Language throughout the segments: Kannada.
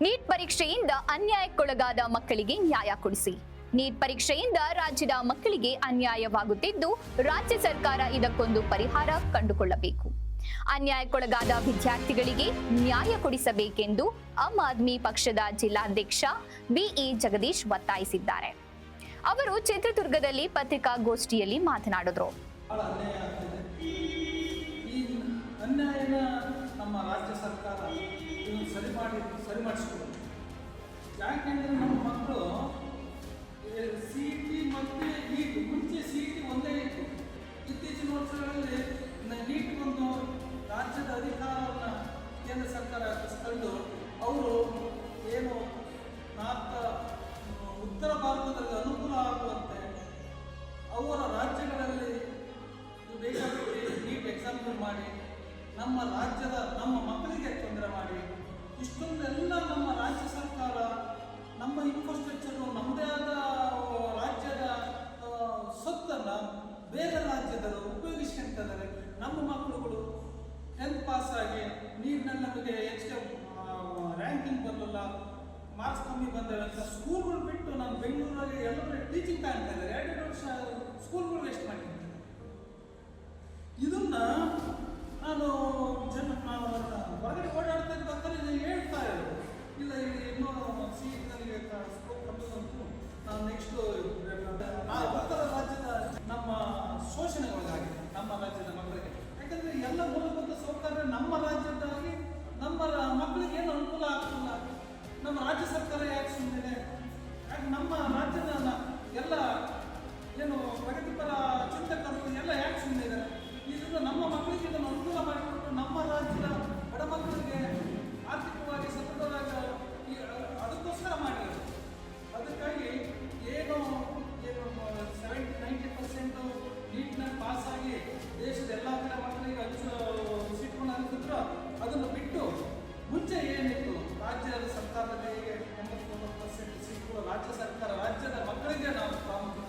ನೀಟ್ ಪರೀಕ್ಷೆಯಿಂದ ಅನ್ಯಾಯಕ್ಕೊಳಗಾದ ಮಕ್ಕಳಿಗೆ ನ್ಯಾಯ ಕೊಡಿಸಿ. ನೀಟ್ ಪರೀಕ್ಷೆಯಿಂದ ರಾಜ್ಯದ ಮಕ್ಕಳಿಗೆ ಅನ್ಯಾಯವಾಗುತ್ತಿದ್ದು, ರಾಜ್ಯ ಸರ್ಕಾರ ಇದಕ್ಕೊಂದು ಪರಿಹಾರ ಕಂಡುಕೊಳ್ಳಬೇಕು. ಅನ್ಯಾಯಕ್ಕೊಳಗಾದ ವಿದ್ಯಾರ್ಥಿಗಳಿಗೆ ನ್ಯಾಯ ಕೊಡಿಸಬೇಕೆಂದು ಆಮ್ ಆದ್ಮಿ ಪಕ್ಷದ ಜಿಲ್ಲಾಧ್ಯಕ್ಷ ಬಿಇ ಜಗದೀಶ್ ಒತ್ತಾಯಿಸಿದ್ದಾರೆ. ಅವರು ಚಿತ್ರದುರ್ಗದಲ್ಲಿ ಪತ್ರಿಕಾಗೋಷ್ಠಿಯಲ್ಲಿ ಮಾತನಾಡಿದ್ರು. ಸರಿ ಮಾಡಿ, ಸರಿ ಮಾಡಿಸ್ಕೊಳ್ಳಿ ಯಾಕೆಂದ್ರೆ ನಮ್ಮ ಮಕ್ಕಳು ಸಿ ಟಿ ಮತ್ತು ನೀಟ್, ಮುಂಚೆ ಸಿ ಟಿ ಒಂದೇ ಇತ್ತು. ಇತ್ತೀಚಿನ ವರ್ಷಗಳಲ್ಲಿ ನೀಟ್ ಒಂದು ರಾಜ್ಯದ ಅಧಿಕಾರವನ್ನು ಕೇಂದ್ರ ಸರ್ಕಾರ ತಂದು ಅವರು ಏನು ನಾರ್ಥ ಉತ್ತರ ಭಾರತದಲ್ಲಿ ಅನುಕೂಲ ಆಗುವಂತೆ ಅವರ ರಾಜ್ಯಗಳಲ್ಲಿ ಬೇಕಾದ ನೀಟ್ ಎಕ್ಸಾಂಪಲ್ ಮಾಡಿ, ನಮ್ಮ ರಾಜ್ಯದ, ನಮ್ಮ ಮಕ್ಕಳಿಗೆ ತೊಂದರೆ ಮಾಡಿ. ಪಾಸ್ ಆಗಿ ನೀಟ್ನಲ್ಲಿ ನಮಗೆ ಹೆಚ್ಚಿಗೆ ರ್ಯಾಂಕಿಂಗ್ ಬರಲಿಲ್ಲ ಮಾರ್ಕ್ಸ್ ಕಮ್ಮಿ ಬಂದವೆ ಅಂತ ಸ್ಕೂಲ್ಗಳು ಬಿಟ್ಟು ನಾನು ಬೆಂಗಳೂರಲ್ಲಿ ಎಲ್ಲರೂ ಟೀಚಿಂಗ್ ತಗೊಂತಾ ಇದ್ದಾರೆ. ಎರಡೆರಡು ವರ್ಷ ಸ್ಕೂಲ್ಗಳು ವೇಸ್ಟ್ ಮಾಡಿದ್ದೀನಿ. ಇದನ್ನ ನಾನು ಜನ ಹೊರಗಡೆ ಓಡಾಡ್ತಾ ಬರ್ತಾರೆ ಇದು ಹೇಳ್ತಾ ಇರೋದು ಇಲ್ಲ ಇನ್ನೂ ಸಿ ನನಗೆ ಸ್ಕೋಪ್ ನಾನು ನೆಕ್ಸ್ಟು ಉತ್ತರ ರಾಜ್ಯದ ನಮ್ಮ ಶೋಷಣೆಗೊಳಗಾಗಿದೆ, ನಮ್ಮ ರಾಜ್ಯದ ಮಕ್ಕಳಿಗೆ. ಯಾಕಂದರೆ ಎಲ್ಲ ಮೂಲಭೂತ ಸೌಕರ್ಯ ನಮ್ಮ ರಾಜ್ಯದಾಗಿ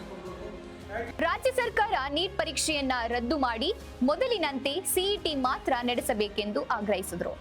ಕೊಡಬೇಕು. ರಾಜ್ಯ ಸರ್ಕಾರ ನೀಟ್ ಪರೀಕ್ಷೆಯನ್ನ ರದ್ದು ಮಾಡಿ ಮೊದಲಿನಂತೆ ಸಿಇಟಿ ಮಾತ್ರ ನಡೆಸಬೇಕೆಂದು ಆಗ್ರಹಿಸಿದರು.